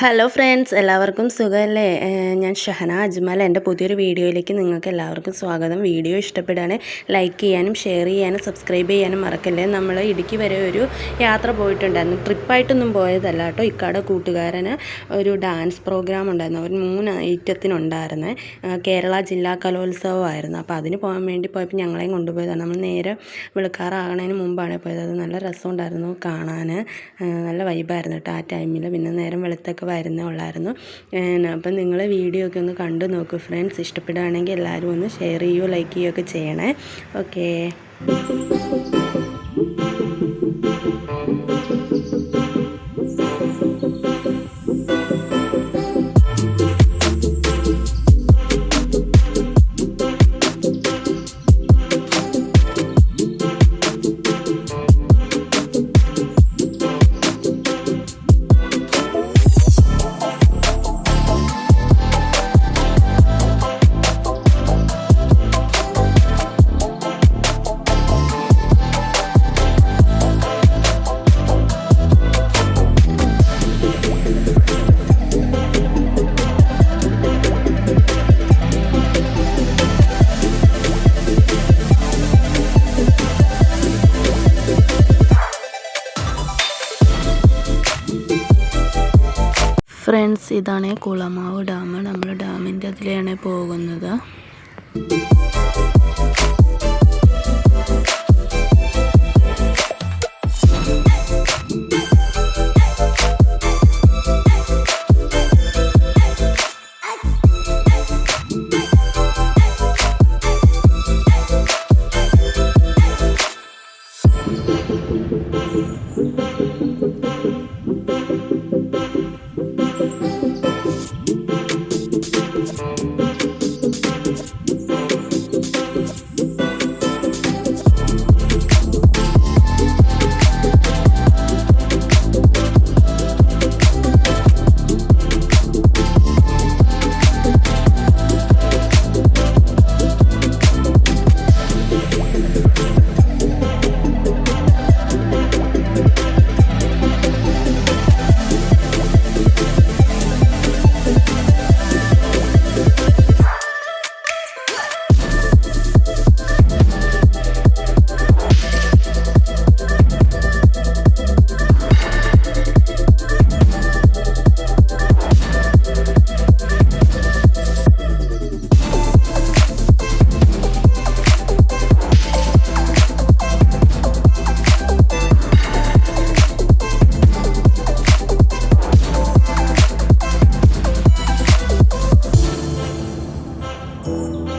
Hello friends എല്ലാവർക്കും സുഖമല്ലേ? ഞാൻ ഷഹന അജ്മൽ. എന്റെ പുതിയൊരു വീഡിയോയിലേക്ക് നിങ്ങൾക്ക് എല്ലാവർക്കും സ്വാഗതം. വീഡിയോ ഇഷ്ടപ്പെടുകയാണ് ലൈക്ക് ചെയ്യാനും ഷെയർ ചെയ്യാനും സബ്സ്ക്രൈബ് ചെയ്യാനും മറക്കല്ലേ? നമ്മൾ ഇടുക്കി വരെ ഒരു യാത്ര പോയിട്ടുണ്ടായിരുന്നു. ട്രിപ്പായിട്ടൊന്നും പോയതല്ല കേട്ടോ. ഇക്കാടെ കൂട്ടുകാരന് ഒരു ഡാൻസ് പ്രോഗ്രാം ഉണ്ടായിരുന്നു. ഒരു മൂന്ന് ഐറ്റത്തിനുണ്ടായിരുന്നേ കേരള ജില്ലാ കലോത്സവമായിരുന്നു. അപ്പോൾ അതിന് പോകാൻ വേണ്ടി പോയപ്പോൾ ഞങ്ങളെയും കൊണ്ടുപോയതാണ്. നമ്മൾ നേരെ വിളിക്കാറാകണതിന് മുമ്പാണ് പോയത്. അത് നല്ല രസമുണ്ടായിരുന്നു കാണാൻ നല്ല വൈബായിരുന്നു കേട്ടോ ആ ടൈമിൽ പിന്നെ നേരം വെളുത്തൊക്കെ വരുന്നേ ഉള്ളായിരുന്നു. അപ്പം നിങ്ങൾ വീഡിയോ ഒക്കെ ഒന്ന് കണ്ടു നോക്കൂ ഫ്രണ്ട്സ് ഇഷ്ടപ്പെടുകയാണെങ്കിൽ എല്ലാവരും ഒന്ന് ഷെയർ ചെയ്യുകയോ ലൈക്ക് ചെയ്യുകയോ ഒക്കെ ചെയ്യണേ. ഓക്കേ ഫ്രണ്ട്സ് ഇതാണ് കുളമാവ് ഡാം. നമ്മൾ ഡാമിന്റെ അതിലെയാണ് പോകുന്നത്. Música